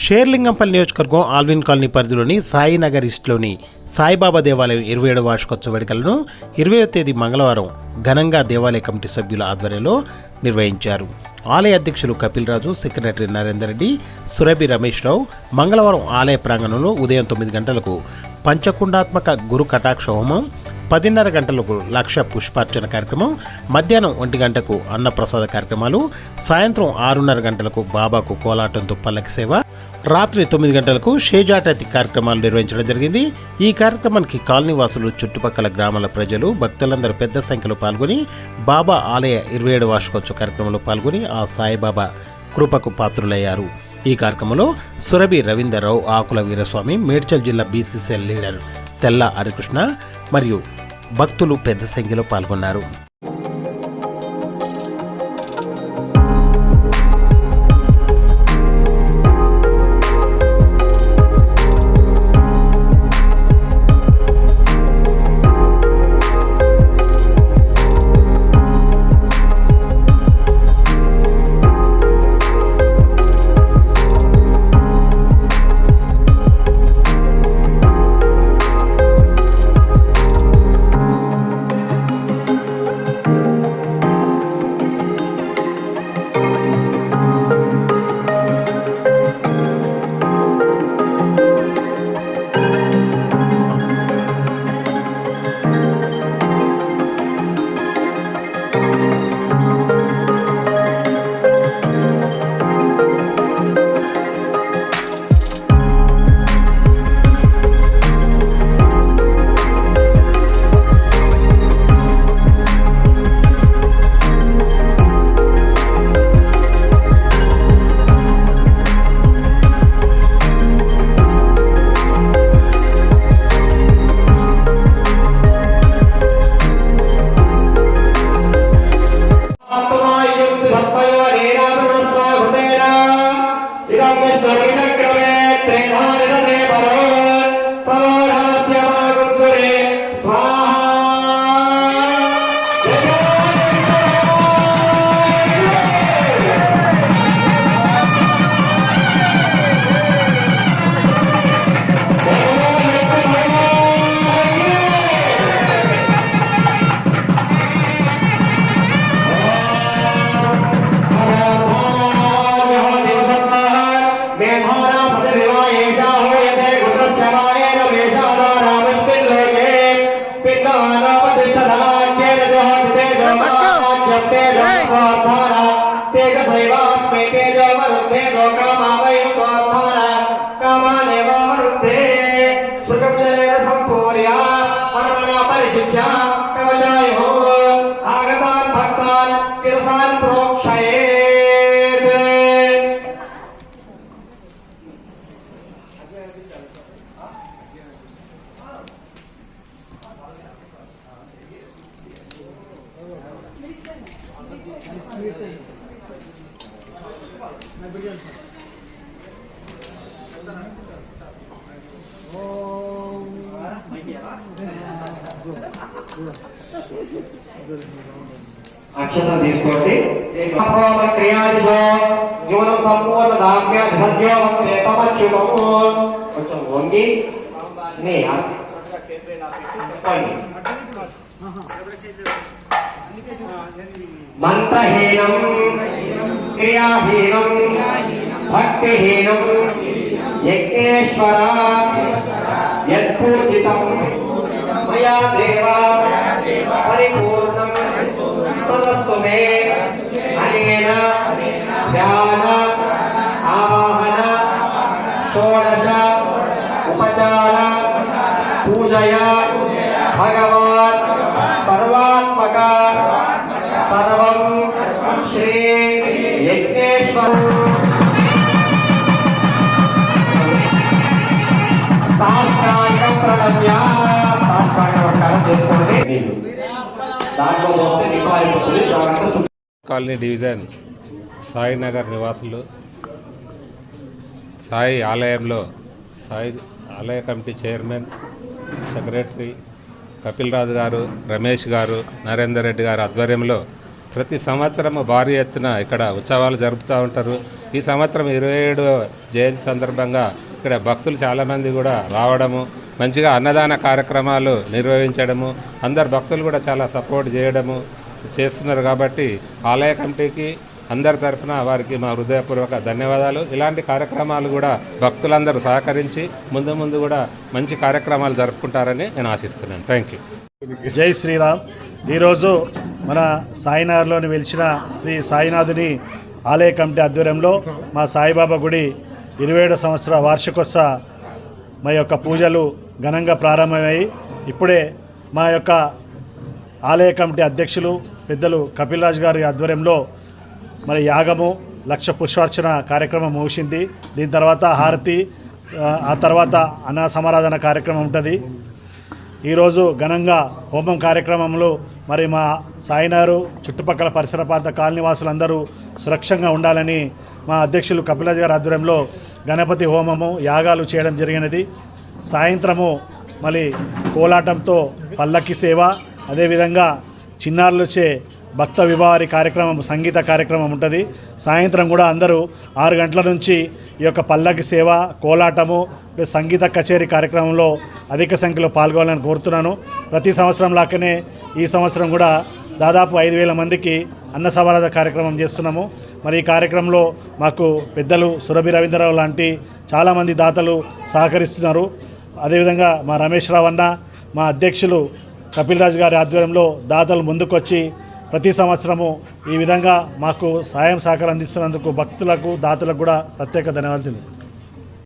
షేర్లింగంపల్లి నియోజకవర్గం Alvin colony పరిధిలోని సాయినగర్ ఈస్ట్లోని సాయిబాబా దేవాలయం ఇరవై ఏడవ వార్షికోత్సవ వేడుకలను ఇరవయో తేదీ మంగళవారం ఘనంగా దేవాలయ కమిటీ సభ్యుల ఆధ్వర్యంలో నిర్వహించారు. ఆలయ అధ్యక్షులు కపిల్ రాజు సెక్రటరీ నరేందర్ రెడ్డి సురభి రమేష్ రావు మంగళవారం ఆలయ ప్రాంగణంలో ఉదయం తొమ్మిది గంటలకు పంచకుండాత్మక గురు కటాక్ష హోమం పదిన్నర గంటలకు లక్ష పుష్పార్చన కార్యక్రమం మధ్యాహ్నం ఒంటి గంటకు అన్నప్రసాద కార్యక్రమాలు సాయంత్రం ఆరున్నర గంటలకు బాబాకు కోలాటంతో పల్లకి సేవ రాత్రి తొమ్మిది గంటలకు షేజాటతి కార్యక్రమాలు నిర్వహించడం జరిగింది. ఈ కార్యక్రమానికి కాలనీ వాసులు చుట్టుపక్కల గ్రామాల ప్రజలు భక్తులందరూ పెద్ద సంఖ్యలో పాల్గొని బాబా ఆలయ ఇరవై ఏడు వార్షికోత్సవ కార్యక్రమంలో పాల్గొని ఆ సాయిబాబా కృపకు పాత్రులయ్యారు. ఈ కార్యక్రమంలో సురభి రవీందర్రావు ఆకుల వీరస్వామి మేడ్చల్ జిల్లా బీసీసీఎల్ లీడర్ తెల్ల హరికృష్ణ మరియు భక్తులు పెద్ద సంఖ్యలో పాల్గొన్నారు. क्रिया अर्पणा परिशिक्षा कवचाय होम आगतान भक्तान Oh. అక్షతం తీసుకోండి అహోమ క్రియాదిలో న్యూనం సంపూర్ణ దామ్యాధ్యో తమచ్యుతము కొంచెం వంగి నీ చెప్పండి మంత్రహీనం క్రియాహీనం భక్తిహీనం యజ్ఞేశ్వర यत्पूजितं मया देवा परिपूर्णं तदस्तु मे अनेन ध्यान आवाहन षोडश उपचार पूजया। కాలనీ డివిజన్ సాయినగర్ నివాసులు సాయి ఆలయంలో సాయి ఆలయ committee chairman secretary Kapil Raju గారు రమేష్ గారు నరేందర్ రెడ్డి గారు ఆధ్వర్యంలో ప్రతి సంవత్సరం భారీ ఎత్తున ఇక్కడ ఉత్సవాలు జరుపుతూ ఉంటారు. ఈ సంవత్సరం ఇరవై ఏడు జయంతి సందర్భంగా ఇక్కడ భక్తులు చాలామంది కూడా రావడము మంచిగా అన్నదాన కార్యక్రమాలు నిర్వహించడము అందరు భక్తులు కూడా చాలా సపోర్ట్ చేయడము చేస్తున్నారు కాబట్టి ఆలయ కమిటీకి అందరి తరఫున వారికి మా హృదయపూర్వక ధన్యవాదాలు. ఇలాంటి కార్యక్రమాలు కూడా భక్తులందరూ సహకరించి ముందు ముందు కూడా మంచి కార్యక్రమాలు జరుపుకుంటారని నేను ఆశిస్తున్నాను. Thank you. జై శ్రీరామ్. ఈరోజు మన సాయినగర్లోని వెలిచిన శ్రీ సాయినాథుని ఆలయ కమిటీ ఆధ్వర్యంలో మా సాయిబాబా గుడి ఇరవై ఏడో సంవత్సర వార్షికోత్సవ మా యొక్క పూజలు ఘనంగా ప్రారంభమయ్యాయి. ఇప్పుడే మా యొక్క ఆలయ కమిటీ అధ్యక్షులు పెద్దలు కపిల్ రాజు గారి ఆధ్వర్యంలో మరి యాగము లక్ష పుష్పార్చన కార్యక్రమం ముగిసింది. దీని తర్వాత హారతి ఆ, ఆ తర్వాత అన్న సమారాధన కార్యక్రమం ఉంటుంది. ఈరోజు ఘనంగా హోమం కార్యక్రమంలో మరి మా సాయినారు చుట్టుపక్కల పరిసర ప్రాంత కాలనీవాసులందరూ సురక్షంగా ఉండాలని మా అధ్యక్షులు కపిలాజ్ గారి ఆధ్వర్యంలో గణపతి హోమము యాగాలు చేయడం జరిగినది. సాయంత్రము మళ్ళీ కోలాటంతో పల్లకి సేవ అదేవిధంగా చిన్నారులు వచ్చే భక్త వివాహారి కార్యక్రమం సంగీత కార్యక్రమం ఉంటుంది. సాయంత్రం కూడా అందరూ ఆరు గంటల నుంచి ఈ యొక్క పల్లకి సేవ కోలాటము సంగీత కచేరీ కార్యక్రమంలో అధిక సంఖ్యలో పాల్గొనాలని కోరుతున్నాను. ప్రతి సంవత్సరం లాగానే ఈ సంవత్సరం కూడా దాదాపు ఐదు వేల మందికి అన్న సమారాధ కార్యక్రమం చేస్తున్నాము. మరి ఈ కార్యక్రమంలో మాకు పెద్దలు సురభి రవీంద్రరావు లాంటి చాలామంది దాతలు సహకరిస్తున్నారు. అదేవిధంగా మా రమేష్ రావు అన్న మా అధ్యక్షులు కపిల్ రాజు గారి ఆధ్వర్యంలో దాతలు ముందుకొచ్చి ప్రతి సంవత్సరము ఈ విధంగా మాకు సాయం సహకారం అందిస్తున్నందుకు భక్తులకు దాతలకు కూడా ప్రత్యేక ధన్యవాదాలు